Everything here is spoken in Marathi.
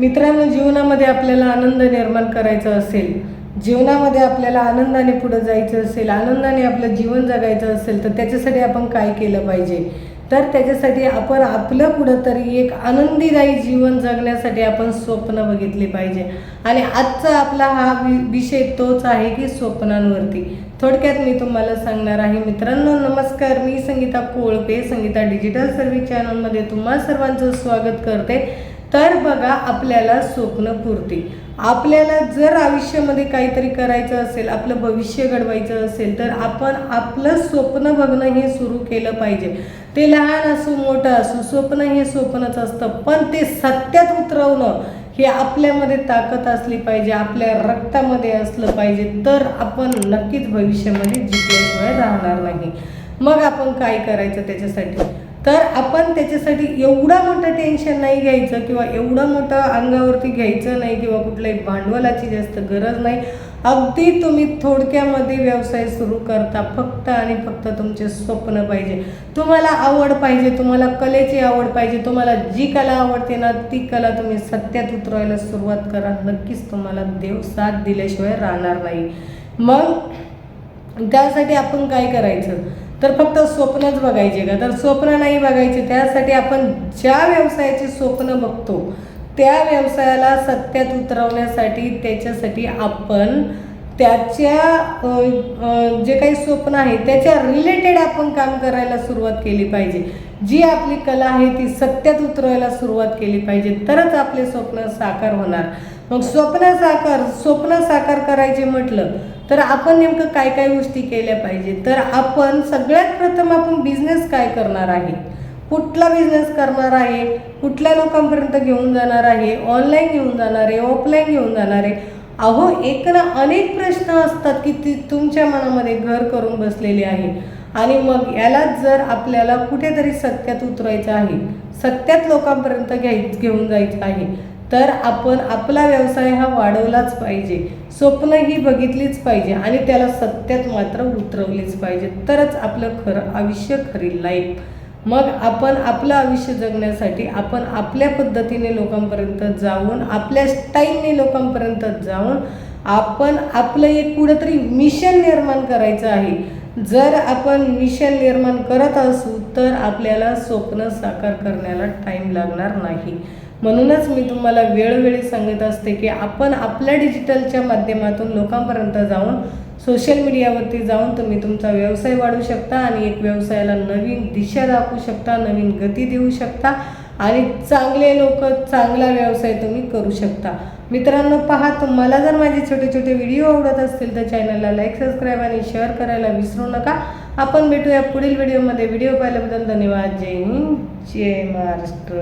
मित्रांनो जीवनामध्ये आपल्याला आनंद निर्माण करायचा असेल जीवनामध्ये आपल्याला आनंदाने पुढे जायचं असेल आनंदाने आपलं जीवन जगायचं असेल तर त्याच्यासाठी आपण काय केलं पाहिजे? तर त्याच्यासाठी आपण आपलं कुठंतरी एक आनंदीदायी जीवन जगण्यासाठी आपण स्वप्न बघितली पाहिजे. आणि आजचा आपला हा वि- विषय तोच आहे की स्वप्नांवरती. थोडक्यात मी तुम्हाला सांगणार आहे मित्रांनो नमस्कार. मी संगीता कोळपे संगीता डिजिटल सर्व्हिस चॅनलमध्ये तुम्हा सर्वांचं स्वागत करते. तर बघा आपल्याला स्वप्न पुरते आपल्याला जर आयुष्यामध्ये काहीतरी करायचं असेल आपलं भविष्य घडवायचं असेल तर आपण आपलं स्वप्न बघणं हे सुरू केलं पाहिजे. ते लहान असो मोठं असो स्वप्न हे स्वप्नच असतं पण ते सत्यात उतरवणं हे आपल्यामध्ये ताकद असली पाहिजे आपल्या रक्तामध्ये असलं पाहिजे तर आपण नक्कीच भविष्यामध्ये जिंकल्याशिवाय राहणार नाही. मग आपण काय करायचं त्याच्यासाठी? तर आपण त्याच्यासाठी एवढा मोठं टेन्शन नाही घ्यायचं किंवा एवढं मोठं अंगावरती घ्यायचं नाही किंवा कुठल्याही भांडवलाची जास्त गरज नाही. अगदी तुम्ही थोडक्यामध्ये व्यवसाय सुरू करता फक्त आणि फक्त तुमचे स्वप्न पाहिजे. तुम्हाला आवड पाहिजे तुम्हाला कलेची आवड पाहिजे तुम्हाला जी कला आवडते ना ती कला तुम्ही सत्यात उतरवायला सुरुवात करा. नक्कीच तुम्हाला देव साथ दिल्याशिवाय राहणार नाही. मग त्यासाठी आपण काय करायचं? तर फक्त स्वप्नच बघायचे का? तर स्वप्न नाही बघायचे. त्यासाठी आपण ज्या व्यवसायाचे स्वप्न बघतो त्या व्यवसायाला सत्यात उतरवण्यासाठी त्याच्यासाठी आपण त्याच्या जे काही स्वप्न आहे त्याच्या रिलेटेड आपण काम करायला सुरुवात केली पाहिजे. जी आपली कला आहे ती सत्यात उतरवायला सुरुवात केली पाहिजे. तरच आपले स्वप्न साकार होणार. मग स्वप्न साकार स्वप्न साकार करायचे म्हटलं तर आपण नेमकं काय काय गोष्टी केल्या पाहिजे? तर आपण सगळ्यात प्रथम आपण बिझनेस काय करणार आहे? कुठला बिझनेस करणार आहे? कुठल्या लोकांपर्यंत घेऊन जाणार आहे? ऑनलाईन घेऊन जाणार आहे? ऑफलाईन घेऊन जाणार आहे? अहो एक ना अनेक प्रश्न असतात की ती तुमच्या मनामध्ये घर करून बसलेले आहे. आणि मग याला जर आपल्याला कुठेतरी सत्यात उतरायचं आहे सत्यात लोकांपर्यंत घ्याय घेऊन जायचं आहे तर आपण आपला व्यवसाय हा वाढवलाच पाहिजे. स्वप्न ही बघितलीच पाहिजे आणि त्याला सत्यात मात्र उतरवलीच पाहिजे. तरच आपलं खरं आयुष्य खरी लाईफ मग आपण आपलं आयुष्य जगण्यासाठी आपण आपल्या पद्धतीने लोकांपर्यंत जाऊन आपल्या स्टाईलने लोकांपर्यंत जाऊन आपण आपलं एक कुठंतरी मिशन निर्माण करायचं आहे. जर आपण मिशन निर्माण करत असू तर आपल्याला स्वप्न साकार करण्याला टाईम लागणार नाही. म्हणूनच मी तुम्हाला वेळोवेळी सांगत असते की आपण आपल्या डिजिटलच्या माध्यमातून लोकांपर्यंत जाऊन सोशल मीडियावरती जाऊन तुम्ही तुमचा व्यवसाय वाढवू शकता आणि एक व्यवसायाला नवीन दिशा दाखवू शकता नवीन गती देऊ शकता आणि चांगले लोक चांगला व्यवसाय तुम्ही करू शकता. मित्रांनो पहा तुम्हाला जर माझे छोटे छोटे व्हिडिओ आवडत असतील तर चॅनलला लाईक सबस्क्राईब आणि शेअर करायला विसरू नका. आपण भेटूया पुढील व्हिडिओमध्ये. व्हिडिओ पाहिल्याबद्दल धन्यवाद. जय हिंद. जय महाराष्ट्र.